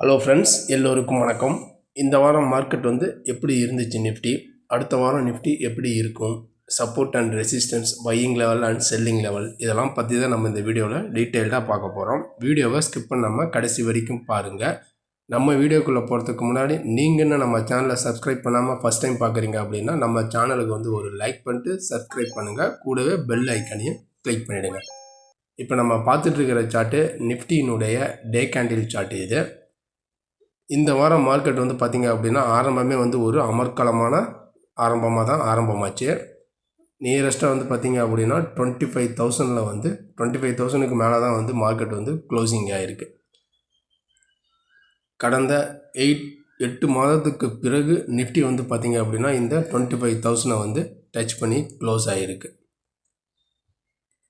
Hello friends எல்லோருக்கும் வணக்கம். இந்த வாரம் மார்க்கெட் வந்து எப்படி இருந்துச்சு நிஃப்டி அடுத்த வாரம் நிஃப்டி எப்படி இருக்கும்? Support and resistance buying level and selling level இதெல்லாம் பற்றி தான் நம்ம இந்த வீடியோவில் டீட்டெயில்டாக பார்க்க போகிறோம் வீடியோவை ஸ்கிப் பண்ணாமல் கடைசி வரைக்கும் பாருங்கள் நம்ம வீடியோக்குள்ளே போகிறதுக்கு முன்னாடி நீங்கள் என்ன நம்ம சேனலை சப்ஸ்கிரைப் பண்ணாமல் ஃபஸ்ட் டைம் பார்க்குறீங்க அப்படின்னா நம்ம சேனலுக்கு வந்து ஒரு லைக் பண்ணிட்டு சப்ஸ்கிரைப் பண்ணுங்கள் கூடவே பெல் ஐக்கனையும் கிளிக் பண்ணிவிடுங்க இப்போ நம்ம பார்த்துட்ருக்கிற சார்ட்டு நிஃப்டியினுடைய டே கேண்டில் சார்ட்டு இது. இந்த வாரம் மார்க்கெட் வந்து பார்த்திங்க அப்படின்னா ஆரம்பமே வந்து ஒரு அமர்க்கலமான ஆரம்பமாக தான் ஆரம்பமாச்சு நியரஸ்ட்டாக வந்து பார்த்திங்க அப்படின்னா டுவெண்ட்டி ஃபைவ் தௌசண்டில் வந்து டுவெண்ட்டி ஃபைவ் தௌசண்ட்க்கு மேலே தான் வந்து மார்க்கெட் வந்து க்ளோசிங் ஆகிருக்கு கடந்த எயிட் எட்டு மாதத்துக்கு பிறகு நிஃப்டி வந்து பார்த்திங்க அப்படின்னா இந்த டுவெண்ட்டி ஃபைவ் தௌசண்டை வந்து டச் பண்ணி க்ளோஸ் ஆகிருக்கு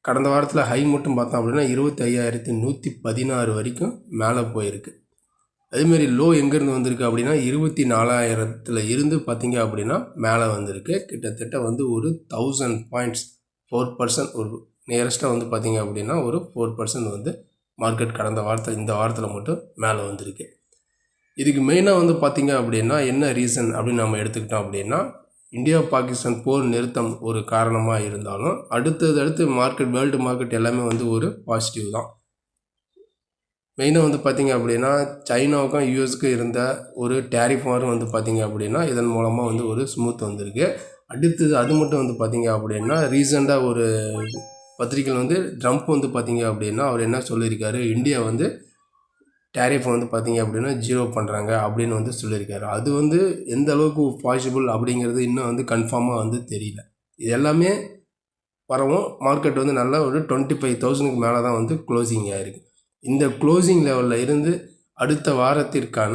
கடந்த வாரத்தில் ஹை மட்டும் பார்த்தோம் அப்படின்னா இருபத்தி ஐயாயிரத்தி நூற்றி பதினாறு வரைக்கும் மேலே போயிருக்கு. அதேமாரி லோ எங்கேருந்து வந்திருக்கு அப்படின்னா இருபத்தி நாலாயிரத்தில் இருந்து பார்த்தீங்க அப்படின்னா மேலே வந்திருக்கு. கிட்டத்தட்ட வந்து ஒரு தௌசண்ட் பாயிண்ட்ஸ் ஃபோர் பர்சன்ட் ஒரு நியரஸ்ட்டாக வந்து பார்த்தீங்க அப்படின்னா ஒரு ஃபோர் பர்சன்ட் வந்து மார்க்கெட் கடந்த வாரத்தில் இந்த வாரத்தில் மட்டும் மேலே வந்திருக்கு. இதுக்கு மெயினாக வந்து பார்த்தீங்க அப்படின்னா என்ன ரீசன் அப்படின்னு நம்ம எடுத்துக்கிட்டோம் அப்படின்னா இந்தியா பாகிஸ்தான் போர் நிறுத்தம் ஒரு காரணமாக இருந்தாலும் அடுத்தது அடுத்து மார்க்கெட் வேர்ல்டு மார்க்கெட் எல்லாமே வந்து ஒரு பாசிட்டிவ் தான். மெயினாக வந்து பார்த்திங்க அப்படின்னா சைனாவுக்கும் யூஎஸ்க்கும் இருந்த ஒரு டேரிஃப் வாரும் வந்து பார்த்திங்க அப்படின்னா இதன் மூலமாக வந்து ஒரு ஸ்மூத் வந்திருக்கு. அடுத்தது அது மட்டும் வந்து பார்த்திங்க அப்படின்னா ரீசெண்டாக ஒரு பத்திரிக்கையில் வந்து ட்ரம்ப் வந்து பார்த்திங்க அப்படின்னா அவர் என்ன சொல்லியிருக்காரு? இந்தியா வந்து டேரிஃப் வந்து பார்த்திங்க அப்படின்னா ஜீரோ பண்ணுறாங்க அப்படின்னு வந்து சொல்லியிருக்காரு. அது வந்து எந்த அளவுக்கு பாசிபிள் அப்படிங்கிறது இன்னும் வந்து கன்ஃபார்மாக வந்து தெரியல. இது எல்லாமே வரவும் மார்க்கெட் வந்து நல்லா ஒரு டுவெண்ட்டி ஃபைவ் தௌசண்ட்க்கு மேலே தான் வந்து க்ளோசிங் ஆகிருக்கு இந்த க்ளோசிங் லெவலில் இருந்து அடுத்த வாரத்திற்கான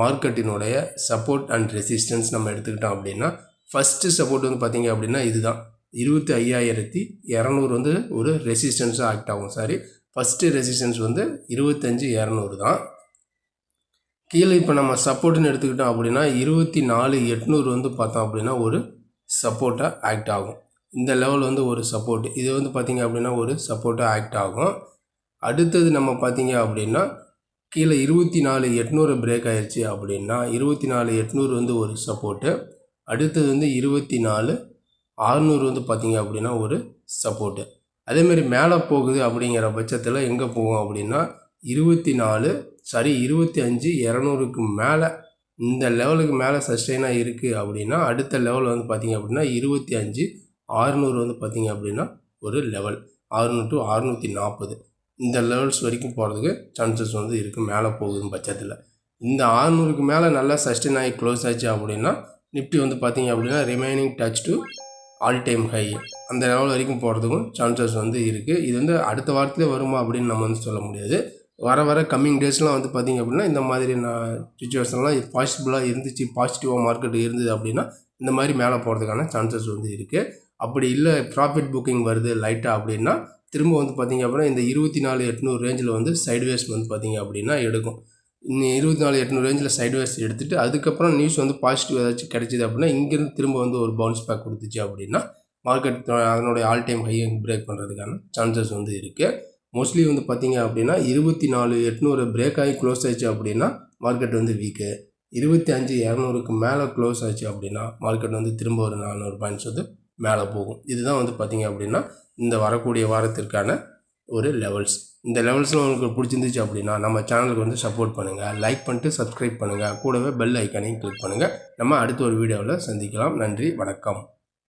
மார்க்கெட்டினுடைய சப்போர்ட் அண்ட் ரெசிஸ்டன்ஸ் நம்ம எடுத்துக்கிட்டோம் அப்படின்னா ஃபஸ்ட்டு சப்போர்ட் வந்து பார்த்திங்க அப்படின்னா இதுதான். இருபத்தி ஐயாயிரத்தி இரநூறு வந்து ஒரு ரெசிஸ்டன்ஸாக ஆக்ட் ஆகும். சாரி ஃபஸ்ட்டு ரெசிஸ்டன்ஸ் வந்து இருபத்தஞ்சி இரநூறு தான். கீழே இப்போ நம்ம சப்போர்ட்டுன்னு எடுத்துக்கிட்டோம் அப்படின்னா இருபத்தி நாலு எட்நூறு வந்து பார்த்தோம் அப்படின்னா ஒரு சப்போர்ட்டாக ஆக்ட் ஆகும். இந்த லெவல் வந்து ஒரு சப்போர்ட் இது வந்து பார்த்திங்க அப்படின்னா ஒரு சப்போர்ட்டாக ஆக்ட் ஆகும். அடுத்தது நம்ம பார்த்தீங்க அப்படின்னா கீழே இருபத்தி நாலு எட்நூறு பிரேக் ஆயிடுச்சு அப்படின்னா இருபத்தி நாலு எட்நூறு வந்து ஒரு சப்போர்ட்டு அடுத்தது வந்து இருபத்தி நாலு ஆறுநூறு வந்து பார்த்திங்க அப்படின்னா ஒரு சப்போர்ட்டு அதேமாரி மேலே போகுது அப்படிங்கிற பட்சத்தில் எங்கே போகும் அப்படின்னா இருபத்தி நாலு சாரி இருபத்தி அஞ்சு இரநூறுக்கு மேலே இந்த லெவலுக்கு மேலே சஸ்டெயினாக இருக்குது அப்படின்னா அடுத்த லெவல் வந்து பார்த்திங்க அப்படின்னா இருபத்தி அஞ்சு ஆறுநூறு வந்து பார்த்திங்க அப்படின்னா ஒரு லெவல் ஆறுநூறு டு அறுநூற்றி நாற்பது. இந்த லெவல்ஸ் வரைக்கும் போகிறதுக்கு சான்சஸ் வந்து இருக்குது மேலே போகுதுன்னு பட்சத்தில். இந்த ஆறுநூறுக்கு மேலே நல்லா சஸ்டெயின் ஆகி க்ளோஸ் ஆச்சு அப்படின்னா நிஃப்டி வந்து பார்த்திங்க அப்படின்னா remaining touch to all time high அந்த லெவல் வரைக்கும் போகிறதுக்கும் சான்சஸ் வந்து இருக்குது இது வந்து அடுத்த வாரத்திலே வருமா அப்படின்னு நம்ம வந்து சொல்ல முடியாது. வர வர கம்மிங் டேஸ்லாம் வந்து பார்த்திங்க அப்படின்னா இந்த மாதிரி நான் சுச்சுவேஷன்லாம் பாசிபிளாக இருந்துச்சு பாசிட்டிவாக மார்க்கெட் இருந்தது அப்படின்னா இந்த மாதிரி மேலே போகிறதுக்கான சான்சஸ் வந்து இருக்குது அப்படி இல்லை ப்ராஃபிட் புக்கிங் வருது லைட்டாக அப்படின்னா திரும்ப வந்து பார்த்திங்க அப்படின்னா இந்த இருபத்தி நாலு எட்நூறு ரேஞ்சில் வந்து சைட்வேஸ் வந்து பார்த்திங்க அப்படின்னா எடுக்கும். இன்னும் இருபத்தி நாலு எட்நூறு ரேஞ்சில் சைட்வேஸ் எடுத்துகிட்டு அதுக்கப்புறம் நியூஸ் வந்து பாசிட்டிவ் ஏதாச்சும் கிடைச்சிது அப்படின்னா இங்கேருந்து திரும்ப வந்து ஒரு பவுன்ஸ் பேக் கொடுத்துச்சு அப்படின்னா மார்க்கெட் அதனுடைய ஆல் டைம் ஹையை பிரேக் பண்ணுறதுக்கான சான்சஸ் வந்து இருக்குது மோஸ்ட்லி வந்து பார்த்திங்க அப்படின்னா இருபத்தி நாலு எட்நூறு பிரேக் ஆகி க்ளோஸ் ஆயிடுச்சு அப்படின்னா மார்க்கெட் வந்து வீக்கு இருபத்தி அஞ்சு இரநூறுக்கு மேலே க்ளோஸ் ஆச்சு அப்படின்னா மார்க்கெட் வந்து திரும்ப ஒரு நானூறு பாயிண்ட்ஸ் வந்து மேலே போகும். இதுதான் வந்து பார்த்திங்க அப்படின்னா இந்த வரக்கூடிய வாரத்திற்கான ஒரு லெவல்ஸ் இந்த லெவல்ஸில் உங்களுக்கு பிடிச்சிருந்துச்சு அப்படின்னா நம்ம சேனலுக்கு வந்து சப்போர்ட் பண்ணுங்கள் லைக் பண்ணிட்டு சப்ஸ்கிரைப் பண்ணுங்கள் கூடவே பெல் ஐக்கானையும் கிளிக் பண்ணுங்கள் நம்ம அடுத்த ஒரு வீடியோவில் சந்திக்கலாம். நன்றி. வணக்கம்.